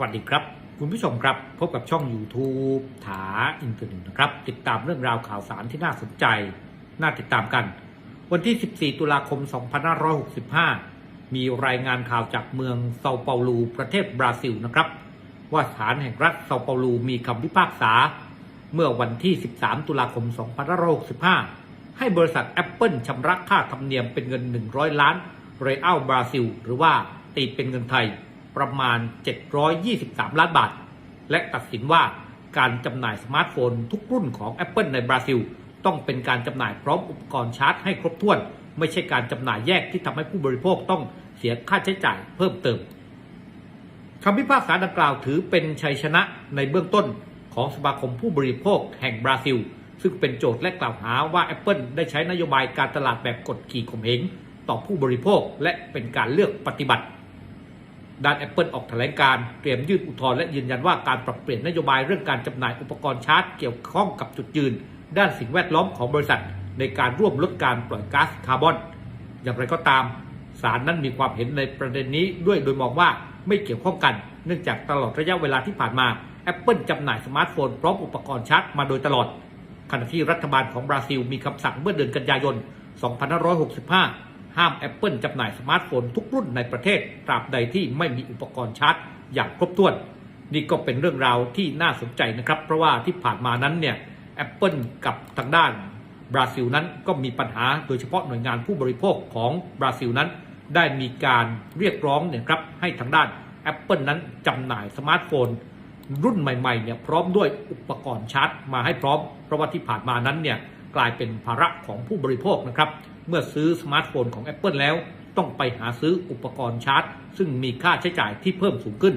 วัสดีครับ คุณผู้ชมครับ พบกับช่อง YouTube ถาอินเทอร์เน็ตนะครับ ติดตามเรื่องราวข่าวสารที่น่าสนใจ น่าติดตามกัน วันที่ 14 ตุลาคม 2565 มีรายงานข่าวจากเมืองเซาเปาลูประเทศบราซิลนะครับ ว่าศาลแห่งรัฐเซาเปาลูมีคำพิพากษา เมื่อวันที่ 13 ตุลาคม 2565 ให้บริษัท Apple ชำระค่าธรรมเนียมเป็นเงิน 100 ล้านเรอัลบราซิล หรือว่าตีเป็นเงินไทย ประมาณ 723 ล้านบาท และตัดสินว่าการจำหน่ายสมาร์ทโฟนทุกรุ่นของ Apple ในบราซิล ต้องเป็นการจำหน่ายพร้อมอุปกรณ์ชาร์จให้ครบถ้วน ไม่ใช่การจำหน่ายแยกที่ทำให้ผู้บริโภคต้องเสียค่าใช้จ่ายเพิ่มเติมคำพิพากษาดังกล่าวถือเป็นชัยชนะในเบื้องต้นของสมาคมผู้บริโภคแห่งบราซิล ซึ่งเป็นโจทย์และกล่าวหาว่า Apple ได้ใช้นโยบายการตลาดแบบกดขี่ข่มเหงต่อผู้บริโภคและเป็นการเลือกปฏิบัติ ด้าน Apple ออกแถลงการเตรียมยื่นอุทธรณ์และยืนยันว่าการปรับเปลี่ยนนโยบายเรื่องการจำหน่ายอุปกรณ์ชาร์จเกี่ยวข้องกับจุดยืน ด้านสิ่งแวดล้อมของบริษัท ในการร่วมลดการปล่อยก๊าซคาร์บอน อย่างไรก็ตามศาลนั้นมีความเห็นในประเด็นนี้ด้วยโดยมองว่าไม่เกี่ยวข้องกัน เนื่องจากตลอดระยะเวลาที่ผ่านมา Apple จำหน่ายสมาร์ทโฟนพร้อมอุปกรณ์ชาร์จมาโดยตลอดขณะที่รัฐบาลของบราซิลมีคำสั่งเมื่อเดือนกันยายน 2565 ห้าม Apple จำหน่ายสมาร์ทโฟนทุกรุ่นในประเทศ ตราบใดที่ไม่มีอุปกรณ์ชาร์จ อย่างครบถ้วน นี่ก็เป็นเรื่องราวที่น่าสนใจนะครับ เพราะว่าที่ผ่านมานั้นเนี่ย Apple กับทางด้านบราซิลนั้นก็มีปัญหาโดยเฉพาะหน่วยงานผู้บริโภคของบราซิลนั้น ได้มีการเรียกร้องเนี่ยครับให้ทางด้าน Apple นั้นจำหน่ายสมาร์ทโฟน รุ่นใหม่ๆเนี่ยพร้อมด้วยอุปกรณ์ชาร์จมาให้พร้อม เพราะว่าที่ผ่านมานั้นเนี่ย กลายเป็นภาระของผู้บริโภคนะครับ เมื่อซื้อสมาร์ทโฟนของ Apple แล้ว ต้องไปหาซื้ออุปกรณ์ชาร์จ ซึ่งมีค่าใช้จ่ายที่เพิ่มสูงขึ้น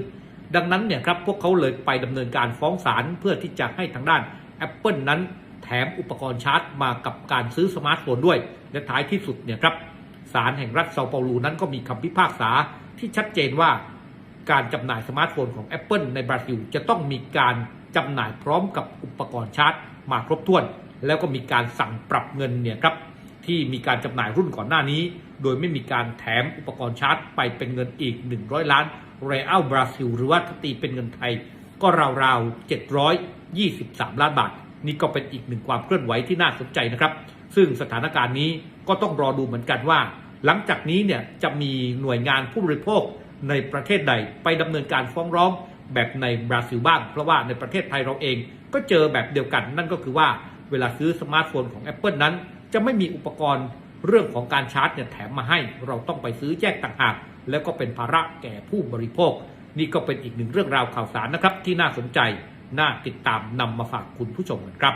ดังนั้นเนี่ยครับพวกเขาเลยไปดำเนินการฟ้องศาลเพื่อที่จะให้ทางด้าน Apple นั้นแถมอุปกรณ์ชาร์จมากับการซื้อสมาร์ทโฟนด้วย และท้ายที่สุดเนี่ยครับศาลแห่งรัฐเซาเปาลูนั้นก็มีคำพิพากษาที่ชัดเจนว่า การจำหน่ายสมาร์ทโฟนของ Apple ในบราซิลจะต้องมีการจำหน่ายพร้อมกับอุปกรณ์ชาร์จมาครบถ้วน แล้วก็มีการสั่งปรับเงินเนี่ยครับที่มีการจำหน่ายรุ่นก่อนหน้านี้ โดยไม่มีการแถมอุปกรณ์ชาร์จไปเป็นเงินอีก 100 ล้านเรอัลบราซิลหรือว่าตีเป็นเงินไทย ก็ราวๆ723 ล้านบาท นี่ก็เป็นอีกหนึ่งความเคลื่อนไหวที่น่าสนใจนะครับ ซึ่งสถานการณ์นี้ก็ต้องรอดูเหมือนกันว่า หลังจากนี้เนี่ยจะมีหน่วยงานผู้บริโภคในประเทศใดไปดำเนินการฟ้องร้องแบบในบราซิลบ้าง เพราะว่าในประเทศไทยเราเองก็เจอแบบเดียวกัน นั่นก็คือว่า เวลาซื้อสมาร์ทโฟนของ Apple นั้น จะไม่มีอุปกรณ์เรื่องของการชาร์จเนี่ยแถมมาให้ เราต้องไปซื้อแยกต่างหาก แล้วก็เป็นภาระแก่ผู้บริโภค นี่ก็เป็นอีกหนึ่งเรื่องราวข่าวสารนะครับ ที่น่าสนใจ น่าติดตามนำมาฝากคุณผู้ชมกันครับ